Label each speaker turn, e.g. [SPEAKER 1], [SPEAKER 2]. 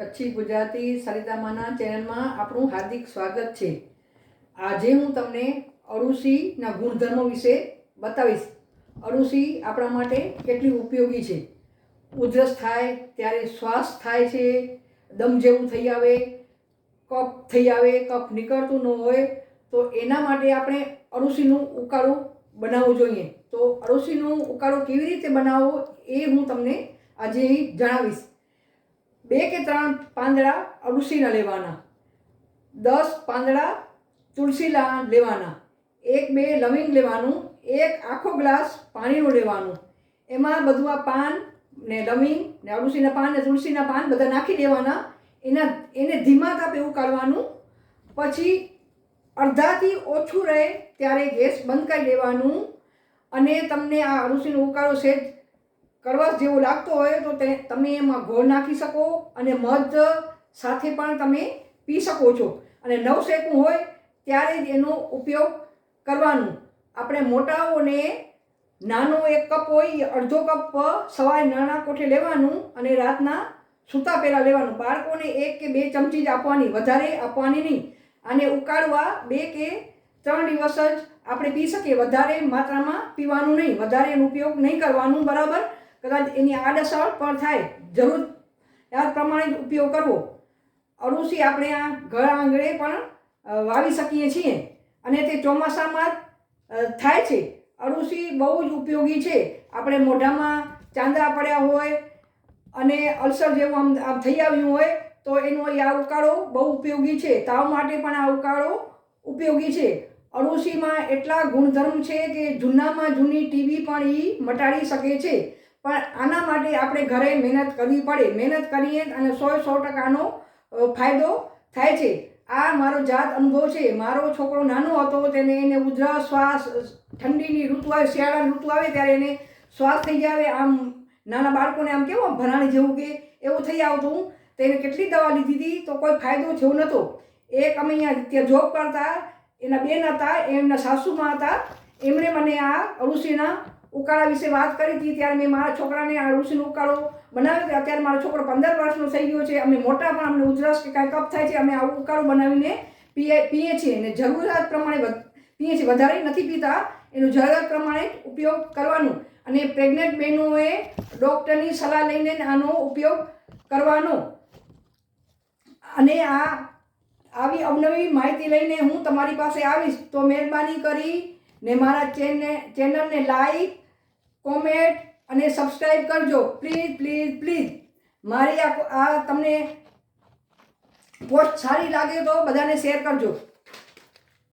[SPEAKER 1] કચ્છી ગુજરાતી સરિતામાના ચેનલમાં આપણું હાર્દિક સ્વાગત છે. આજે હું તમને અળુસીના ગુણધર્મો વિશે બતાવીશ. અળુસી આપણા માટે કેટલી ઉપયોગી છે? ઉધરસ થાય, ત્યારે શ્વાસ થાય છે, દમ જેવું થઈ આવે, કફ થઈ આવે, કફ નીકળતું ન હોય, તો એના માટે આપણે અળુસીનું ઉકાળું બનાવવું જોઈએ. તો અળુસીનું ઉકાળો કેવી રીતે બનાવવો એ હું તમને આજે જણાવીશ. બે કે ત્રણ પાંદડા અળસીના લેવાના. દસ પાંદડા તુલસીના લેવાના. એક બે લવિંગ લેવાનું, એક આખો ગ્લાસ પાણીનું લેવાનું. એમાં બધું આ પાન ને લવિંગ ને અળસીના પાન ને તુલસીના પાન બધા નાખી દેવાના. એના, એને ધીમા તાપે ઉકાળવાનું પછી અડધાથી ઓછું રહે ત્યારે ગેસ બંધ કરી દેવાનું. અને તમને આ અળસીનો ઉકાળો સેજ કડવાશ જેવો લાગતો હોય તો તે તમે એમાં ગોળ નાખી શકો અને મધ સાથે પણ તમે પી શકો છો. અને નવશેકનું હોય ત્યારે જ એનો ઉપયોગ કરવાનું. આપણે મોટાઓને નાનો એક કપ હોય અડધો કપ સવારે નાના કોઠે લેવાનું અને રાતના સૂતા પહેલાં લેવાનું. બાળકોને એક કે બે ચમચી જ આપવાની, વધારે આપવાની નહીં. અને ઉકાળવા બે કે ત્રણ દિવસ જ આપણે પી શકીએ. વધારે માત્રામાં પીવાનું નહીં. વધારે એનો ઉપયોગ નહીં કરવાનું. બરાબર? કદાચ એની આડઅસર પણ થાય, જરૂર પ્રમાણે જ ઉપયોગ કરવો. અળુસી આપણે આ ઘર આંગણે પણ વાવી શકીએ છીએ અને તે ચોમાસામાં થાય છે. અળુસી બહુ જ ઉપયોગી છે. આપણે મોઢામાં ચાંદા પડ્યા હોય અને અલ્સર જેવું આમ આમ થઈ આવ્યું હોય, તો એનો એ આ ઉકાળો બહુ ઉપયોગી છે. તાવ માટે પણ આ ઉકાળો ઉપયોગી છે. અળુસીમાં એટલા ગુણધર્મ છે કે જૂનામાં જૂની ટીબી પણ એ મટાડી શકે છે. પણ આના માટે આપણે ઘરે મહેનત કરવી પડે. મહેનત કરીએ અને સો સો ટકાનો ફાયદો થાય છે. આ મારો જાત અનુભવ છે. મારો છોકરો નાનો હતો, તેને એને ઉધરા શ્વાસ, ઠંડીની ઋતુ આવે, શિયાળાની ઋતુ આવે, ત્યારે એને શ્વાસ થઈ જાય. આમ નાના બાળકોને આમ કેવું ભરાણી જેવું કે એવું થઈ આવતું. તેને કેટલી દવા લીધી હતી તો કોઈ ફાયદો થયો નહોતો એક અમે અહીંયા ત્યાં જોબ કરતા, એના બેન હતા, એમના સાસુમાં હતા. એમણે મને આ અળુસીના ઉકાળા વિશે વાત કરી હતી, ત્યારે મેં મારા છોકરાને આ ઋષિનો ઉકાળો બનાવ્યો હતો. અત્યારે મારો છોકરો પંદર વર્ષનો થઈ ગયો છે. અમે મોટા પણ અમને ઉધરસ કે કાંઈ કપ થાય છે, અમે આવું ઉકાળો બનાવીને પીએ પીએ છીએ. અને જરૂરિયાત પ્રમાણે પીએ છીએ. વધારે નથી પીતા. એનો જરૂરિયાત પ્રમાણે ઉપયોગ કરવાનો. અને પ્રેગ્નન્ટ બહેનોએ ડૉક્ટરની સલાહ લઈને આનો ઉપયોગ કરવાનો. અને આ, આવી અવનવી માહિતી લઈને હું તમારી પાસે આવીશ. તો મહેરબાની કરી ને મારા ચેનને, ચેનલને લાઈક કોમેન્ટ અને સબસ્ક્રાઈબ કરજો. પ્લીઝ પ્લીઝ પ્લીઝ મારી આ આ તમને પોસ્ટ સારી લાગે તો બધાને શેર કરજો.